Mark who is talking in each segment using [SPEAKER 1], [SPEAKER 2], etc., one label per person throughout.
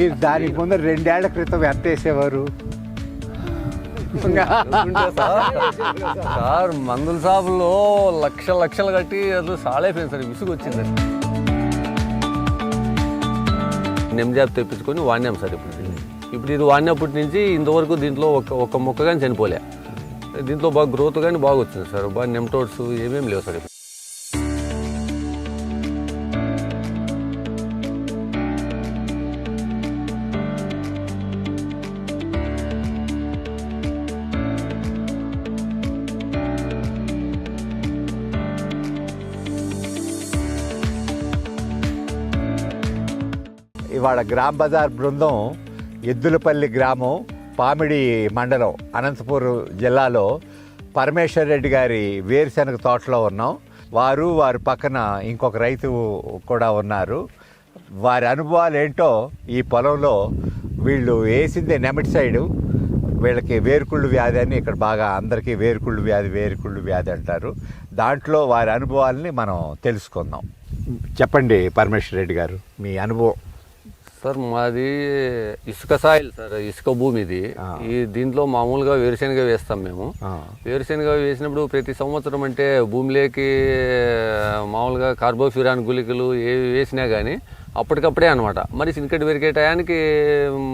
[SPEAKER 1] మీరు దానికి ముందు రెండేళ్ళ క్రితం ఎంత వేసేవారు?
[SPEAKER 2] సార్ మందుల షాపుల్లో లక్ష లక్షలు కట్టి అసలు సాలైపోయింది సార్ విసుగు వచ్చింది నెమ్జాబ్ తెప్పించుకొని వాడినాం సార్ ఇప్పుడు. ఇప్పుడు ఇది వాడినప్పటి నుంచి ఇంతవరకు దీంట్లో ఒక ఒక మొక్క కానీ చనిపోలే. దీంట్లో బాగా గ్రోత్ కానీ బాగా వచ్చింది సార్. బాగా నెమ్టోడ్స్ ఏమేమి లేవు సార్
[SPEAKER 1] ఇవాళ గ్రామ్ బజార్ బృందం ఎద్దులపల్లి గ్రామం పామిడి మండలం అనంతపూర్ జిల్లాలో పరమేశ్వర్ రెడ్డి గారి వేరుశనగ తోటలో ఉన్నాం. వారు వారి పక్కన ఇంకొక రైతు కూడా ఉన్నారు. వారి అనుభవాలు ఏంటో ఈ పొలంలో వీళ్ళు వేసిందే నెమటి సైడు. వీళ్ళకి వేరుకుళ్ళు వ్యాధి అని ఇక్కడ బాగా అందరికీ వేరుకుళ్ళు వ్యాధి వేరుకుళ్ళు వ్యాధి అంటారు. దాంట్లో వారి అనుభవాల్ని మనం తెలుసుకుందాం. చెప్పండి పరమేశ్వర్ రెడ్డి గారు మీ అనుభవం.
[SPEAKER 2] సార్ మాది ఇసుక సాయిల్ సార్ ఇసుక భూమి ఇది. ఈ దీంట్లో మామూలుగా వేరుశనగ వేస్తాం మేము. వేరుశనగ వేసినప్పుడు ప్రతి సంవత్సరం అంటే భూమిలోకి మామూలుగా కార్బోఫ్యూరాన్ గుళికలు ఏవి వేసినా కానీ అప్పటికప్పుడే అనమాట మరి సినికటి పెరిగే టయానికి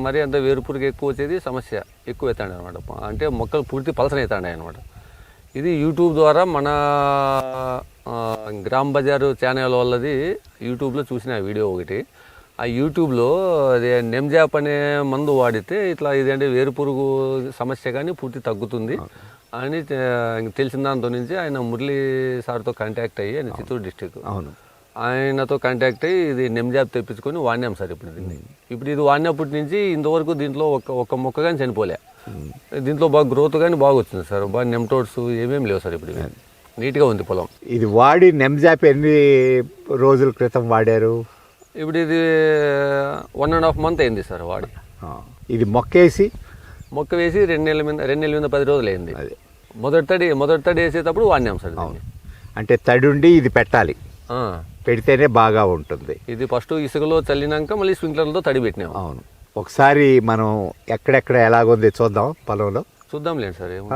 [SPEAKER 2] మరి అంత వేరుపురుగు ఎక్కువ వచ్చేది సమస్య ఎక్కువ అవుతాడు అనమాట అంటే మొక్కలు పూర్తి పలసన అవుతాయి అనమాట ఇది యూట్యూబ్ ద్వారా మన గ్రామ్ బజార్ ఛానల్ వాళ్ళది యూట్యూబ్లో చూసిన వీడియో ఒకటి. ఆ యూట్యూబ్లో అదే నెమ్జాప్ అనే మందు వాడితే ఇట్లా ఇదంటే వేరుపురుగు సమస్య కానీ పూర్తి తగ్గుతుంది అని తెలిసిన దాంతో నుంచి ఆయన మురళీ సార్తో కాంటాక్ట్ అయ్యి ఆయన చిత్తూరు డిస్టిక్
[SPEAKER 1] అవును.
[SPEAKER 2] ఆయనతో కాంటాక్ట్ అయ్యి ఇది నెమ్జాబ్ తెప్పించుకొని వాడినాం సార్ ఇప్పుడు ఇప్పుడు ఇది వాడినప్పటి నుంచి ఇంతవరకు దీంట్లో ఒక ఒక మొక్క కానీ చనిపోలే దీంట్లో బాగా గ్రోత్ కానీ బాగా వచ్చింది సార్. బాగా నెమ్టోడ్స్ ఏమేమి లేవు సార్ ఇప్పుడు. నీట్గా ఉంది పొలం.
[SPEAKER 1] ఇది వాడి నెమ్జాప్ ఎన్ని రోజుల క్రితం వాడారు?
[SPEAKER 2] ఇప్పుడు ఇది వన్ అండ్ హాఫ్ మంత్ అయింది సార్ వాడి.
[SPEAKER 1] ఇది మొక్కేసి
[SPEAKER 2] మొక్క వేసి రెండు నెలల మీద రెండు నెలల మీద పది రోజులు అయింది.
[SPEAKER 1] అదే.
[SPEAKER 2] మొదటి తడి మొదటి తడి వేసేటప్పుడు వాడినాం సార్.
[SPEAKER 1] అంటే తడుండి ఇది పెట్టాలి. పెడితేనే బాగా ఉంటుంది.
[SPEAKER 2] ఇది ఫస్ట్ ఇసుకలో చల్లినాక మళ్ళీ స్ప్రింక్లర్లతో తడి పెట్టినాం.
[SPEAKER 1] అవును. ఒకసారి మనం ఎక్కడెక్కడ ఎలాగుంది చూద్దాం పొలంలో.
[SPEAKER 2] చూద్దాంలేండి సార్ ఏమో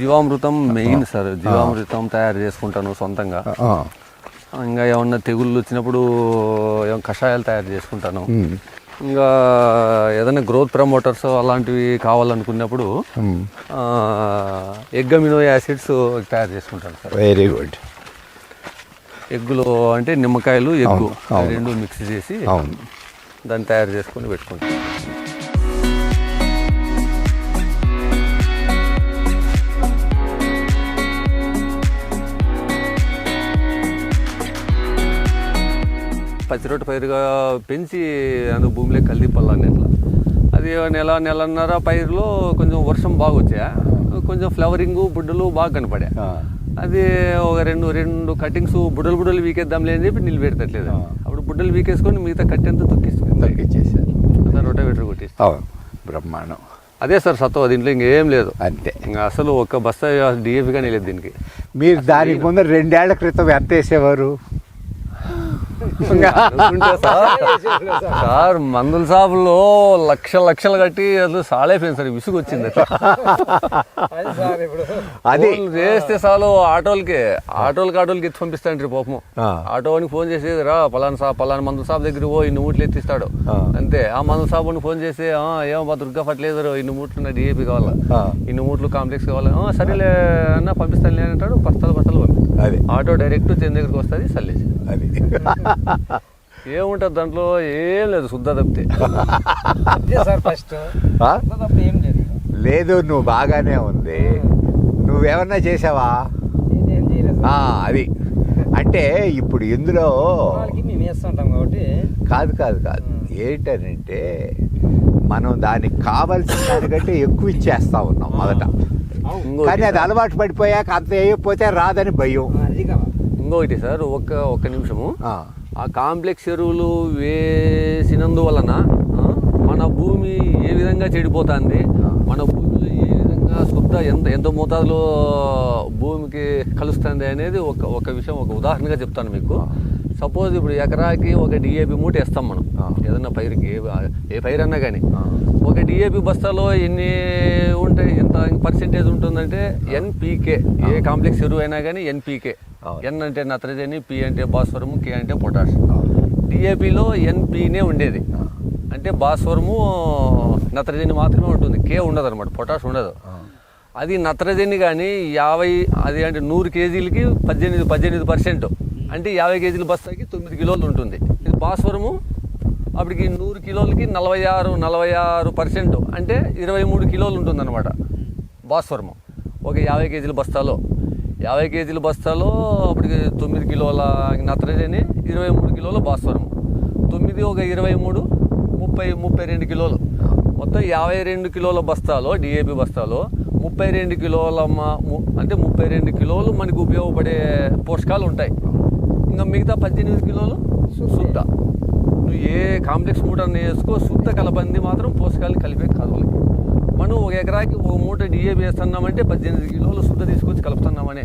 [SPEAKER 2] జీవామృతం మెయిన్ సార్. జీవామృతం తయారు చేసుకుంటాను సొంతంగా. ఇంకా ఏమన్నా తెగుళ్ళు వచ్చినప్పుడు ఏమన్నా కషాయాలు తయారు చేసుకుంటాను. ఇంకా ఏదైనా గ్రోత్ ప్రమోటర్స్ అలాంటివి కావాలనుకున్నప్పుడు ఎగ్ అమినో యాసిడ్స్ తయారు చేసుకుంటాను సార్.
[SPEAKER 1] వెరీ గుడ్
[SPEAKER 2] ఎగ్గులో అంటే నిమ్మకాయలు ఎగ్గు. రెండు మిక్స్ చేసి దాన్ని తయారు చేసుకొని పెట్టుకుంటాం పచ్చిరొట్టు పైరుగా పెంచి అందుకు భూమిలో కలిదిప్పల్లాన్ని ఇట్లా అది నెల నెలన్నర పైరులో కొంచెం వర్షం బాగా వచ్చా. కొంచెం ఫ్లవరింగ్ బుడ్డలు బాగా కనపడా అది ఒక రెండు రెండు కటింగ్స్ బుడ్డలు బుడ్డలు వీకేద్దాంలే అని చెప్పి నిలబెడతట్లేదు అప్పుడు బుడ్డలు వీకేసుకొని మిగతా కట్టి అంతా తొక్కిస్తుంది
[SPEAKER 1] తగ్గించేశారు
[SPEAKER 2] సార్ రొటవేటర్ కొట్టేసి
[SPEAKER 1] బ్రహ్మాండం.
[SPEAKER 2] అదే సార్ సత్వ దీంట్లో ఇంకేం లేదు.
[SPEAKER 1] అంతే.
[SPEAKER 2] ఇంకా అసలు ఒక బస్తా డిఏపి కానీ లేదు దీనికి.
[SPEAKER 1] మీరు దానికి ముందు రెండేళ్ళ క్రితం ఎంత వేసేవారు?
[SPEAKER 2] సార్. మందుల షాపుల్లో లక్ష లక్షలు కట్టి అసలు సాలైపోయింది సార్ విసుగు వచ్చింది
[SPEAKER 1] అది
[SPEAKER 2] చేస్తే చాలు ఆటోలకి ఆటోలకి ఆటోలకి ఎత్తి పంపిస్తాండ్రి పాపం
[SPEAKER 1] ఆ.
[SPEAKER 2] ఆటోనికి ఫోన్ చేసి రా పలానా షాప్ పలానా మందుల షాప్ దగ్గర పో ఇన్ని మూట్లు ఎత్తిస్తాడు. అంతే ఆ మందుల షాపుని ఫోన్ చేసి "ఆ, ఏమో దుర్గా ఫర్టిలైజర్ ఇన్ని మూట్లు నా డిఏపి కావాలా. ఇన్ని మూట్లు కాంప్లెక్స్ కావాలా? "ఆ, సరేలే అన్న పంపిస్తానులే అని అంటాడు బస్తాలు బస్తాలు పంపిస్తాడు.
[SPEAKER 1] అది.
[SPEAKER 2] ఆటో డైరెక్ట్ చెంది దగ్గరికి వస్తుంది సల్లేసి
[SPEAKER 1] అది.
[SPEAKER 2] ఏముంటుంది దాంట్లో? ఏం లేదు శుద్ధ తప్పితే.
[SPEAKER 3] అంతే సార్ ఫస్ట్.
[SPEAKER 1] ఆ?
[SPEAKER 3] తప్ప ఏం లేదు.
[SPEAKER 1] లేదు నువ్వు బాగానే ఉంది. నువ్వేమన్నా చేసావా?
[SPEAKER 3] నేనేం చేయలేదు
[SPEAKER 1] ఆ, అది. అంటే ఇప్పుడు ఇందులో
[SPEAKER 3] వాళ్ళకి మేము వేస్తుంటాం కాబట్టి.
[SPEAKER 1] కాదు కాదు కాదు. ఏంటనంటే మనం దానికి కావాల్సిన దానికంటే ఎక్కువ ఇచ్చేస్తా ఉన్నాం మొదట. కానీ అది అలవాటు పడిపోయాక అంత వేయకపోతే రాదని భయం.
[SPEAKER 2] ఇంకొకటి సార్ ఒక్క ఒక్క నిమిషము.
[SPEAKER 1] ఆ,
[SPEAKER 2] కాంప్లెక్స్ ఎరువులు వేసినందువలన మన భూమి ఏ విధంగా చెడిపోతుంది మన భూమిలో ఏ విధంగా శుద్ధ ఎంత ఎంత మోతాదులో భూమికి కలుస్తుంది అనేది ఒక ఒక విషయం ఒక ఉదాహరణగా చెప్తాను మీకు. సపోజ్ ఇప్పుడు ఎకరాకి ఒక డిఏపి మూట వేస్తాం మనం. ఏదన్నా పైరుకి ఏ- ఏ పైరు అన్నా కానీ. ఒక డిఏపి బస్తాలో ఎన్ని ఉంటాయి ఎంత పర్సెంటేజ్ ఉంటుందంటే ఎన్పీకే. ఏ కాంప్లెక్స్ ఎరువు అయినా కానీ ఎన్పీకే. ఎన్ అంటే నత్రజని పి అంటే భాస్వరము కే అంటే పొటాష్. డిఏపిలో ఎన్పీనే ఉండేది. అంటే భాస్వరము నత్రజని మాత్రమే ఉంటుంది. కే ఉండదు అనమాట పొటాష్ ఉండదు. అది నత్రజని కానీ యాభై అది అంటే నూరు కేజీలకి పద్దెనిమిది పద్దెనిమిది పర్సెంట్. అంటే యాభై కేజీల బస్తాకి తొమ్మిది కిలోలు ఉంటుంది. ఇది భాస్వరము అప్పటికి నూరు కిలోలకి నలభై ఆరు నలభై ఆరు పర్సెంట్. అంటే ఇరవై మూడు కిలోలు ఉంటుంది అనమాట భాస్వరము. ఒక యాభై కేజీల బస్తాలో. యాభై కేజీల బస్తాలో అప్పటికి తొమ్మిది కిలోల నత్రజని ఇరవై మూడు కిలోల భాస్వరము తొమ్మిది ఒక ఇరవై మూడు ముప్పై ముప్పై రెండు కిలోలు. మొత్తం యాభై రెండు కిలోల బస్తాలో డిఏపి బస్తాలో ముప్పై రెండు కిలోల అంటే ముప్పై రెండు కిలోలు మనకు ఉపయోగపడే పోషకాలు ఉంటాయి. ఇంకా మిగతా పద్దెనిమిది కిలోలు శుద్ధ. నువ్వు ఏ కాంప్లెక్స్ మూట వేసుకో శుద్ధ కలబంది మాత్రం పోషకాలు కలిపే కాదు మనం ఒక ఎకరాకి ఒక మూట డిఏపి వేస్తున్నామంటే పద్దెనిమిది కిలోలు శుద్ధ తీసుకొచ్చి కలుపుతున్నామనే.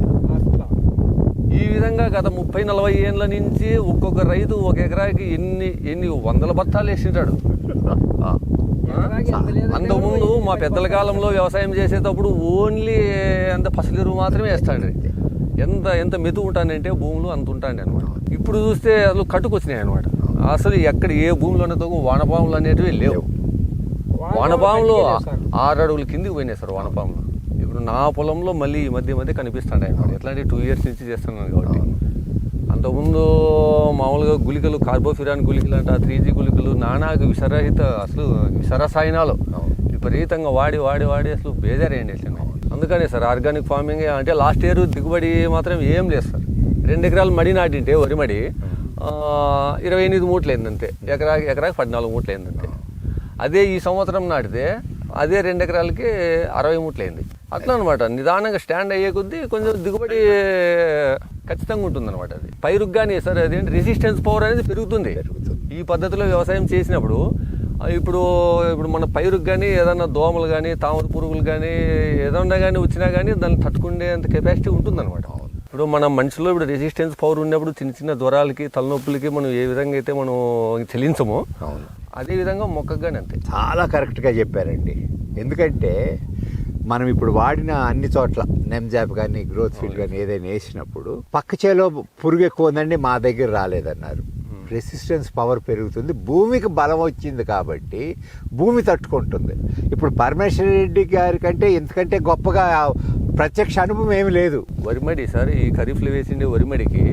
[SPEAKER 2] ఈ విధంగా గత ముప్పై నలభై ఏళ్ళ నుంచి ఒక్కొక్క రైతు ఒక ఎకరాకి ఎన్ని ఎన్ని వందల బత్తాలు వేసింటాడు. అంతకుముందు మా పెద్దల కాలంలో వ్యవసాయం చేసేటప్పుడు ఓన్లీ అంత పసలిరు మాత్రమే వేస్తాడు. ఎంత ఎంత మెతు ఉంటానంటే భూములు అంత ఉంటాండి అనమాట ఇప్పుడు చూస్తే అసలు కట్టుకొచ్చినాయి అనమాట అసలు ఎక్కడ ఏ భూమిలోనే తగ్గు వానపాములు అనేటివి లేవు. వానపాములు. ఆరు అడుగుల కిందికి పోయినాయి సార్ వానపాములు. ఇప్పుడు నా పొలంలో మళ్ళీ ఈ మధ్య మధ్య కనిపిస్తాయి అనమాట ఎట్లాంటి టూ ఇయర్స్ నుంచి చేస్తున్నాను కాబట్టి. అంతకుముందు మామూలుగా గుళికలు కార్బోఫిరాన్ గుళికలు అంట త్రీ జీ గుళికలు నానాకు విషరహిత అసలు విషరసాయనాలు విపరీతంగా వాడి వాడి వాడి అసలు బేజారేయండి అసలు అందుకనే సార్ ఆర్గానిక్ ఫార్మింగ్ అంటే లాస్ట్ ఇయర్ దిగుబడి మాత్రం ఏం లేదు సార్. రెండు ఎకరాలు మడి నాటింటే వరి మడి ఇరవై ఎనిమిది మూట్లు అయిందంతే. ఎకరాకి ఎకరాకి పద్నాలుగు మూట్లు అయిందంతే. అదే ఈ సంవత్సరం నాటితే అదే రెండు ఎకరాలకి అరవై మూట్లు అయింది అట్లా అనమాట నిదానంగా స్టాండ్ అయ్యే కొద్దీ కొంచెం దిగుబడి ఖచ్చితంగా ఉంటుంది అనమాట అది. పైరుకు కానీ సార్ అదేంటి రెసిస్టెన్స్ పవర్ అనేది పెరుగుతుంది. ఈ పద్ధతిలో వ్యవసాయం చేసినప్పుడు ఇప్పుడు ఇప్పుడు మన పైరుకు కానీ ఏదన్నా దోమలు కానీ తామర పురుగులు కానీ ఏదన్నా కానీ వచ్చినా కానీ దాన్ని తట్టుకునేంత కెపాసిటీ ఉంటుందన్నమాట. ఇప్పుడు మన మనిషిలో ఇప్పుడు రెసిస్టెన్స్ పవర్ ఉన్నప్పుడు చిన్న చిన్న జ్వరాలకి తలనొప్పులకి మనం ఏ విధంగా అయితే మనం చెల్లించమో
[SPEAKER 1] అవును.
[SPEAKER 2] అదే విధంగా మొక్కకు కానీ అంతే.
[SPEAKER 1] చాలా కరెక్ట్గా చెప్పారండి. ఎందుకంటే మనం ఇప్పుడు వాడిన అన్ని చోట్ల నెమ్జాప్ కానీ గ్రోత్ ఫీడ్ కానీ ఏదైనా వేసినప్పుడు పక్క చేలో పురుగు ఎక్కువ ఉందండి మా దగ్గర రాలేదన్నారు. రెసిస్టెన్స్ పవర్ పెరుగుతుంది భూమికి బలం వచ్చింది కాబట్టి భూమి తట్టుకుంటుంది. ఇప్పుడు పరమేశ్వర రెడ్డి గారి కంటే ఇంతకంటే గొప్పగా ప్రత్యక్ష అనుభవం ఏమి లేదు.
[SPEAKER 2] వరిమడి సార్ ఈ ఖరీఫ్లో వేసిండే వరిమడికి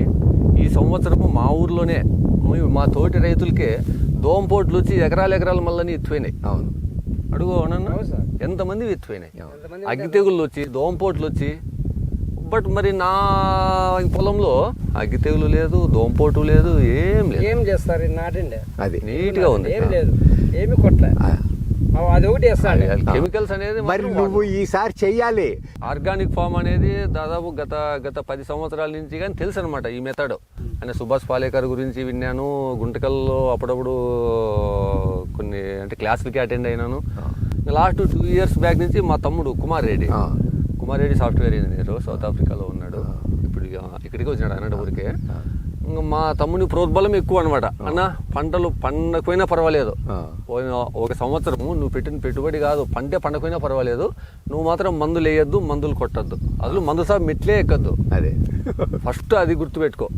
[SPEAKER 2] ఈ సంవత్సరము మా ఊర్లోనే మీ- తోటి రైతులకే దోమపోట్లు వచ్చి ఎకరాలు ఎకరాలు మళ్ళీ ఎత్తిపోయినాయి
[SPEAKER 1] అవును.
[SPEAKER 2] అడుగు అవునన్నా
[SPEAKER 3] అవును సార్.
[SPEAKER 2] ఎంతమంది ఎత్తిపోయినాయి అగ్గి తెగుళ్ళు వచ్చి దోమపోట్లు వచ్చి బట్ మరి నా పొలంలో అగ్గి తెగులు లేదు దోమపోటు లేదు ఏం లేదు.
[SPEAKER 3] ఏం చేస్తారు? నాటండి.
[SPEAKER 1] అది.
[SPEAKER 2] నీట్గా ఉంది.
[SPEAKER 3] ఏం లేదు. ఏమి కొట్లే. అది ఒకటి వేస్తాడు
[SPEAKER 2] కెమికల్స్ అనేది
[SPEAKER 1] మరి నువ్వు ఈసారి చెయ్యాలి.
[SPEAKER 2] ఆర్గానిక్ ఫామ్ అనేది దాదాపు గత గత పది సంవత్సరాల నుంచి కానీ తెలుసు అనమాట ఈ మెథడ్ అంటే సుభాష్ పాలేకర్ గురించి విన్నాను. గుంటకల్లో అప్పుడప్పుడు కొన్ని అంటే క్లాసులకి అటెండ్ అయినాను. లాస్ట్ టూ ఇయర్స్ బ్యాక్ నుంచి మా తమ్ముడు కుమార్ రెడ్డి.
[SPEAKER 1] ఆ.
[SPEAKER 2] Kumar Reddy software engineer south ఆఫ్రికాలో ఉన్నాడు. ఇప్పుడు ఇక ఇక్కడికి వచ్చినాడు అనంతపురికి ఇంకా మా తమ్ముని ప్రోద్బలం ఎక్కువ అనమాట అన్న పంటలు పండకపోయినా పర్వాలేదు. ఒక సంవత్సరము నువ్వు పెట్టిన పెట్టుబడి కాదు పంటే పండకపోయినా పర్వాలేదు. నువ్వు మాత్రం మందులు వేయొద్దు మందులు కొట్టద్దు. అసలు మందు సార్ మెట్లే ఎక్కద్దు.
[SPEAKER 1] అదే.
[SPEAKER 2] ఫస్ట్ అది గుర్తుపెట్టుకో.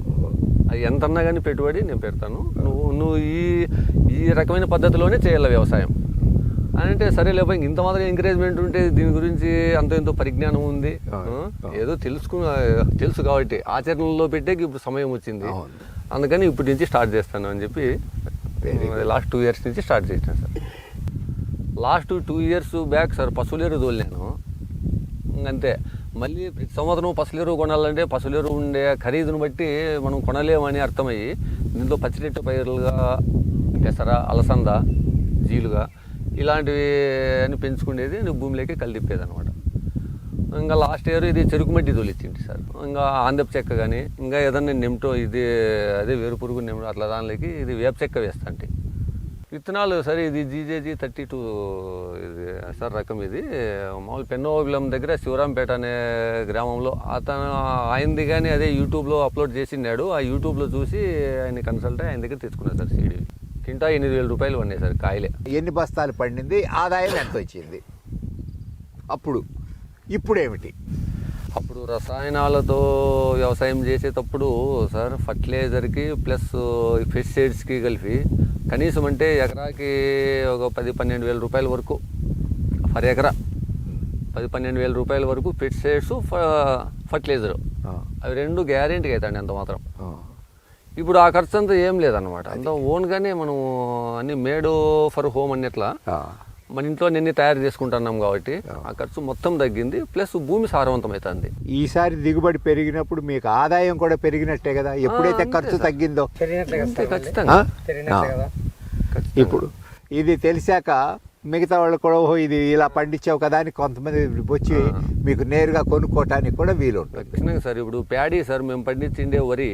[SPEAKER 2] అది ఎంత అన్నా కానీ పెట్టుబడి నేను పెడతాను. నువ్వు నువ్వు ఈ ఈ రకమైన పద్ధతిలోనే చేయాలి వ్యవసాయం. అని అంటే సరే లేకపోతే ఇంత మాత్రం ఎంకరేజ్మెంట్ ఉంటే దీని గురించి అంత ఎంతో పరిజ్ఞానం ఉంది. ఏదో తెలుసుకు తెలుసు కాబట్టి ఆచరణలో పెట్టేకి ఇప్పుడు సమయం వచ్చింది. అందుకని ఇప్పటి నుంచి స్టార్ట్ చేస్తాను అని చెప్పి. లాస్ట్ టూ ఇయర్స్ నుంచి స్టార్ట్ చేసిన sir. Last two years back sir పశువులేరు తోలినాను. అంతే మళ్ళీ ప్రతి సంవత్సరం పసులేరు కొనాలంటే పసులేరు ఉండే ఖరీదును బట్టి మనం కొనలేమని అర్థమయ్యి దీంట్లో పచ్చిరెట్టు పైరులుగా పెసర అలసంద జీలుగా ఇలాంటివి అని పెంచుకునేది నువ్వు భూమిలోకి కలిదిప్పేది అనమాట ఇంకా లాస్ట్ ఇయర్ ఇది చెరుకు మట్టి తొలిచ్చింది సార్. ఇంకా ఆందెపు చెక్క కానీ ఇంకా ఏదన్నా నిమ్టో ఇది అదే వేరు పురుగు నెమ్టో అట్లా దానిలోకి ఇది వేప చెక్క వేస్తాంటి. విత్తనాలు సరే ఇది జీజేజీ థర్టీ టూ ఇది సార్ రకం ఇది. మామూలు పెన్నోబిలం దగ్గర శివరాంపేట అనే గ్రామంలో అతను ఆయనది కానీ అదే యూట్యూబ్లో అప్లోడ్ చేసినాడు ఆ యూట్యూబ్లో చూసి ఆయన కన్సల్ట్ ఆయన దగ్గర తెచ్చుకున్నాను సార్ సీడీ కింటా ఎనిమిది వేల రూపాయలు పడినాయి సార్ కాయలే.
[SPEAKER 1] ఎన్ని బస్తాలు పండింది ఆదాయం ఎంత వచ్చింది? అప్పుడు ఇప్పుడేమిటి?
[SPEAKER 2] అప్పుడు రసాయనాలతో వ్యవసాయం చేసేటప్పుడు సార్ ఫర్టిలైజర్కి ప్లస్ పెస్టిసైడ్స్కి కలిపి కనీసం అంటే ఎకరాకి ఒక పది పన్నెండు వేల రూపాయల వరకు ఫర్ ఎకరా. పది పన్నెండు వేల రూపాయల వరకు పెస్టిసైడ్స్ ఫర్టిలైజర్. అవి రెండు గ్యారెంటీగా అవుతాయండి అంత మాత్రం. ఇప్పుడు ఆ ఖర్చు అంతా ఏం లేదన్నమాట. అంతా ఓన్గానే మనం అన్ని మేడ్ ఫర్ హోమ్ అన్నట్లా మన ఇంట్లో నిన్ను తయారు చేసుకుంటున్నాం కాబట్టి ఆ. ఖర్చు మొత్తం తగ్గింది ప్లస్ భూమి సారవంతం అవుతుంది
[SPEAKER 1] ఈసారి దిగుబడి పెరిగినప్పుడు మీకు ఆదాయం కూడా పెరిగినట్టే కదా? ఎప్పుడైతే ఖర్చు తగ్గిందో.
[SPEAKER 2] ఖచ్చితంగా.
[SPEAKER 1] ఇప్పుడు ఇది తెలిసాక మిగతా వాళ్ళు కూడా ఓహో ఇది ఇలా పండించావు కదా అని కొంతమంది వచ్చి మీకు నేరుగా కొనుక్కోవటానికి కూడా వీలు ఉంటుంది
[SPEAKER 2] ఖచ్చితంగా సార్ ఇప్పుడు ప్యాడీ సార్ మేము పండించిండే వరి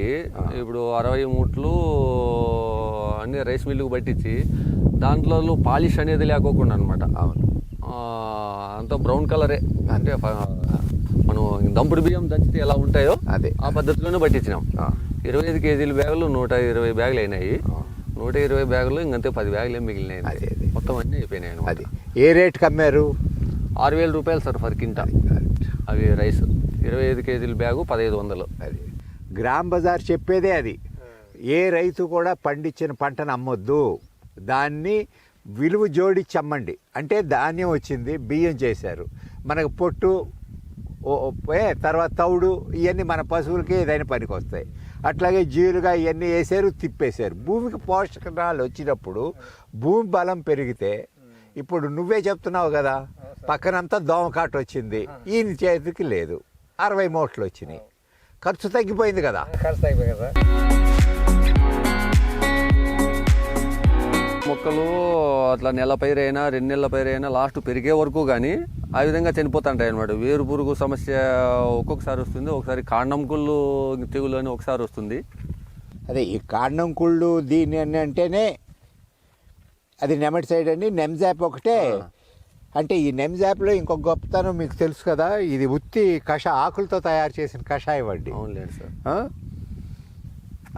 [SPEAKER 2] ఇప్పుడు అరవై మూట్లు అన్ని రైస్ మిల్లుకు పట్టించి దాంట్లో పాలిష్ అనేది లేకోకుండా అనమాట అంతా బ్రౌన్ కలరే. అంటే మనం దంపుడు బియ్యం దంచితే ఎలా ఉంటాయో
[SPEAKER 1] అదే.
[SPEAKER 2] ఆ పద్ధతిలోనే పట్టించినాం. ఇరవై ఐదు కేజీల బ్యాగులు నూట ఇరవై బ్యాగులు అయినాయి. నూట ఇరవై బ్యాగులు ఇంకంతే పది బ్యాగులు ఏం మిగిలినాయి.
[SPEAKER 1] అదే, అదే.
[SPEAKER 2] మొత్తం అన్నీ అయిపోయినాయి.
[SPEAKER 1] అది. ఏ రేట్కి అమ్మారు
[SPEAKER 2] ఆరు వేల రూపాయలు సార్ ఫర్ కింటా అవి రైస్. ఇరవై ఐదు కేజీల బ్యాగు పదహైదు వందలు.
[SPEAKER 1] అది. గ్రామ్ బజార్ చెప్పేదే అది. ఏ రైతు కూడా పండించిన పంటను అమ్మొద్దు దాన్ని విలువ జోడించి అమ్మండి. అంటే ధాన్యం వచ్చింది బియ్యం చేశారు. మనకు పొట్టు తర్వాత తౌడు ఇవన్నీ మన పశువులకి ఏదైనా పనికి వస్తాయి అట్లాగే జీలుగా ఇవన్నీ వేసారు తిప్పేశారు. భూమికి పోషకాలు వచ్చినప్పుడు భూమి బలం పెరిగితే ఇప్పుడు నువ్వే చెప్తున్నావు కదా పక్కనంతా దోమకాటు వచ్చింది. ఈయన చేతికి లేదు. అరవై మూటలు వచ్చినాయి. ఖర్చు తగ్గిపోయింది కదా.
[SPEAKER 3] ఖర్చు తగ్గిపోయి కదా.
[SPEAKER 2] మొక్కలు అట్లా నెల పైరైనా రెండు నెలల పైరైనా లాస్ట్ పెరిగే వరకు కానీ ఆ విధంగా చనిపోతుంటాయి అనమాట వేరు పురుగు సమస్య ఒక్కొక్కసారి వస్తుంది ఒకసారి కాండం కుళ్ళు తెగులు అని ఒకసారి వస్తుంది.
[SPEAKER 1] అదే ఈ కాండం కుళ్ళు దీని అని అంటేనే అది నెమటి సైడ్ అండి నెమ్జాప్ ఒకటే. అంటే ఈ నెమ్జాప్లో ఇంకొక గొప్పతనం మీకు తెలుసు కదా ఇది ఉత్తి కష ఆకులతో తయారు చేసిన కషాయం అండి.
[SPEAKER 2] అవునులేండి సార్?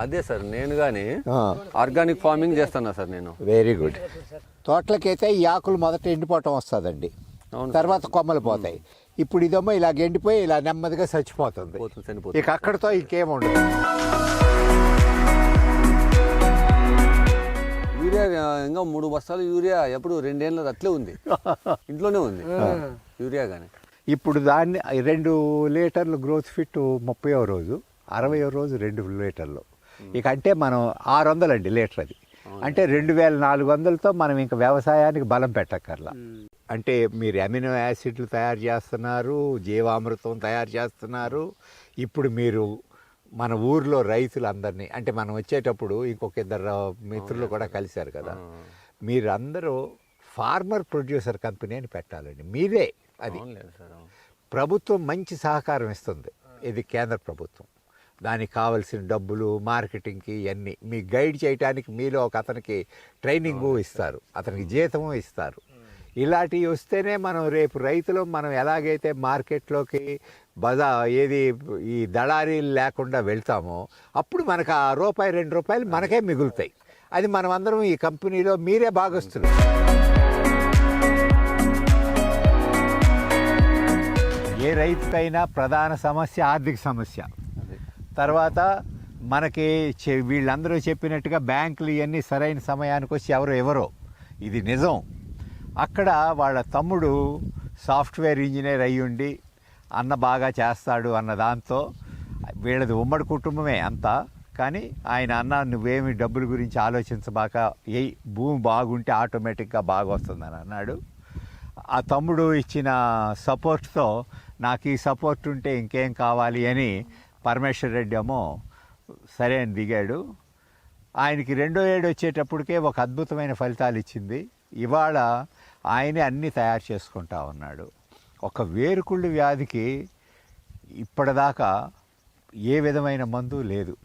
[SPEAKER 2] అదే సార్ నేను కానీ. ఆర్గానిక్ ఫార్మింగ్ చేస్తున్నా సార్ నేను.
[SPEAKER 1] వెరీ గుడ్ తోటలకైతే ఈ ఆకులు మొదట ఎండిపోవటం వస్తుందండి. తర్వాత కొమ్మలు పోతాయి. ఇప్పుడు ఇదేమో ఇలా ఎండిపోయి ఇలా నెమ్మదిగా చచ్చిపోతుంది. ఇక అక్కడితో ఇంకేముండదు
[SPEAKER 2] యూరియా ఇంకా మూడు బస్తాలు యూరియా ఎప్పుడు రెండేళ్ళది అట్లే ఉంది. ఇంట్లోనే ఉంది. యూరియా కానీ
[SPEAKER 1] ఇప్పుడు దాన్ని రెండు లీటర్లు గ్రోత్ ఫిట్ ముప్పైవ రోజు అరవయో రోజు రెండు లీటర్లు. ఇక అంటే మనం ఆరు వందలు అండి లీటర్ అది. అంటే రెండు వేల నాలుగు వందలతో మనం ఇంకా వ్యవసాయానికి బలం పెట్టక్కర్లా. అంటే మీరు అమినో యాసిడ్లు తయారు చేస్తున్నారు జీవామృతం తయారు చేస్తున్నారు. ఇప్పుడు మీరు మన ఊర్లో రైతులందరినీ అంటే మనం వచ్చేటప్పుడు ఇంకొక ఇద్దరు మిత్రులు కూడా కలిశారు కదా. మీరందరూ ఫార్మర్ ప్రొడ్యూసర్ కంపెనీ అని పెట్టాలండి. మీదే అది. ప్రభుత్వం మంచి సహకారం ఇస్తుంది. ఇది కేంద్ర ప్రభుత్వం. దానికి కావలసిన డబ్బులు మార్కెటింగ్కి ఇవన్నీ మీ గైడ్ చేయడానికి మీలో ఒక అతనికి ట్రైనింగు ఇస్తారు. అతనికి జీతము ఇస్తారు. ఇలాంటివి వస్తేనే మనం రేపు రైతులు మనం ఎలాగైతే మార్కెట్లోకి బజా ఏది ఈ దళారీలు లేకుండా వెళ్తామో అప్పుడు మనకు ఆ రూపాయి రెండు రూపాయలు మనకే మిగులుతాయి. అది మనం అందరం ఈ కంపెనీలో మీరే భాగస్తులు. ఏ రైతుకైనా ప్రధాన సమస్య ఆర్థిక సమస్య. తర్వాత మనకి చె- వీళ్ళందరూ చెప్పినట్టుగా బ్యాంకులు ఇవన్నీ సరైన సమయానికి వచ్చి ఎవరు ఎవరో. ఇది నిజం. అక్కడ వాళ్ళ తమ్ముడు సాఫ్ట్వేర్ ఇంజనీర్ అయ్యుండి అన్న బాగా చేస్తాడు అన్న దాంతో వీళ్ళది ఉమ్మడి కుటుంబమే అంతా. కానీ ఆయన అన్న నువ్వేమి డబ్బుల గురించి ఆలోచించబాక ఏ భూమి బాగుంటే ఆటోమేటిక్గా బాగా వస్తుందని అన్నాడు. ఆ తమ్ముడు ఇచ్చిన సపోర్ట్తో నాకు ఈ సపోర్ట్ ఉంటే ఇంకేం కావాలి అని పరమేశ్వర్ రెడ్డి ఏమో సరే అని దిగాడు. ఆయనకి రెండో ఏడు వచ్చేటప్పటికే ఒక అద్భుతమైన ఫలితాలు ఇచ్చింది. ఇవాళ ఆయనే అన్నీ తయారు చేసుకుంటా ఉన్నాడు. ఒక వేరుకుళ్ళు వ్యాధికి ఇప్పటిదాకా ఏ విధమైన మందు లేదు.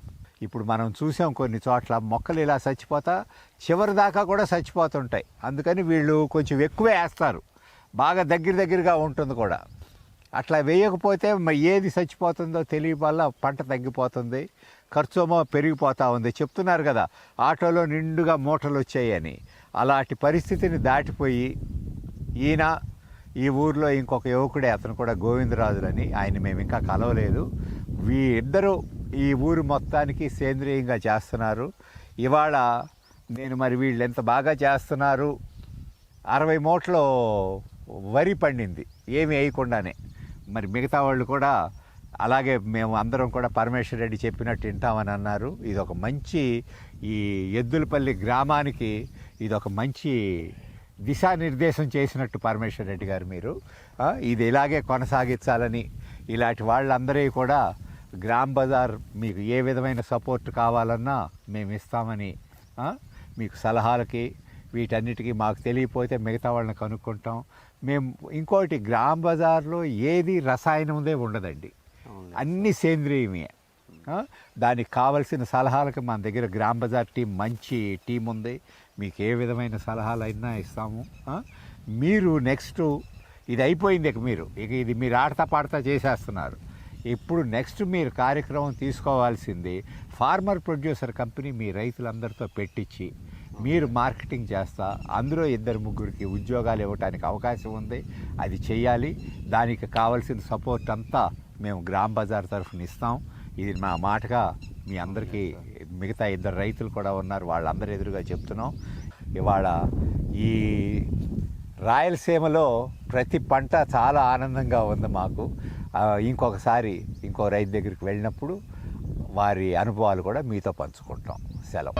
[SPEAKER 1] ఇప్పుడు మనం చూసాం కొన్ని చోట్ల మొక్కలు ఇలా చచ్చిపోతా చివరి దాకా కూడా చచ్చిపోతుంటాయి. అందుకని వీళ్ళు కొంచెం ఎక్కువే వేస్తారు. బాగా దగ్గర దగ్గరగా ఉంటుంది కూడా. అట్లా వేయకపోతే మరి ఏది చచ్చిపోతుందో తెలియ వల్ల పంట తగ్గిపోతుంది ఖర్చుమో పెరిగిపోతూ ఉంది. చెప్తున్నారు కదా ఆటోలో నిండుగా మూటలు వచ్చాయని. అలాంటి పరిస్థితిని దాటిపోయి ఈయన ఈ ఊర్లో ఇంకొక యువకుడే అతను కూడా గోవిందరాజులని ఆయన మేము ఇంకా కలవలేదు. వీరిద్దరూ ఈ ఊరు మొత్తానికి సేంద్రీయంగా చేస్తున్నారు. ఇవాళ నేను మరి వీళ్ళు ఎంత బాగా చేస్తున్నారు? అరవై మూటలు వరి పండింది ఏమి వేయకుండానే. మరి మిగతా వాళ్ళు కూడా అలాగే మేము అందరం కూడా పరమేశ్వర రెడ్డి చెప్పినట్టు వింటామని అన్నారు. ఇది ఒక మంచి ఈ ఎద్దులపల్లి గ్రామానికి ఇది ఒక మంచి దిశానిర్దేశం చేసినట్టు పరమేశ్వర రెడ్డి గారు మీరు. ఇది ఇలాగే కొనసాగించాలని ఇలాంటి వాళ్ళందరూ కూడా గ్రామ్ బజార్ మీకు ఏ విధమైన సపోర్ట్ కావాలన్నా మేము ఇస్తామని మీకు సలహాలకి వీటన్నిటికీ మాకు తెలియపోతే మిగతా వాళ్ళని కనుక్కుంటాం. మేము ఇంకోటి గ్రామ్ బజార్లో ఏది రసాయనందే ఉండదండి. అన్ని సేంద్రియమే. దానికి కావలసిన సలహాలకి మన దగ్గర గ్రామ్ బజార్ టీం మంచి టీం ఉంది. మీకు ఏ విధమైన సలహాలు అయినా ఇస్తాము మీరు నెక్స్ట్ ఇది అయిపోయింది ఇక మీరు. ఇక ఇది మీరు ఆడతా పాడతా చేసేస్తున్నారు. ఇప్పుడు నెక్స్ట్ మీరు కార్యక్రమం తీసుకోవాల్సింది ఫార్మర్ ప్రొడ్యూసర్ కంపెనీ మీ రైతులందరితో పెట్టించి మీరు మార్కెటింగ్ చేస్తా అందులో ఇద్దరు ముగ్గురికి ఉద్యోగాలు ఇవ్వడానికి అవకాశం ఉంది అది చేయాలి దానికి కావాల్సిన సపోర్ట్ అంతా మేము గ్రామ్ బజార్ తరఫున ఇస్తాం. ఇది మా మాటగా మీ అందరికీ మిగతా ఇద్దరు రైతులు కూడా ఉన్నారు వాళ్ళందరి ఎదురుగా చెప్తున్నాం. ఇవాళ ఈ రాయలసీమలో ప్రతి పంట చాలా ఆనందంగా ఉంది మాకు. ఇంకొకసారి ఇంకో రైతు దగ్గరికి వెళ్ళినప్పుడు వారి అనుభవాలు కూడా మీతో పంచుకుంటాం. సెలవు.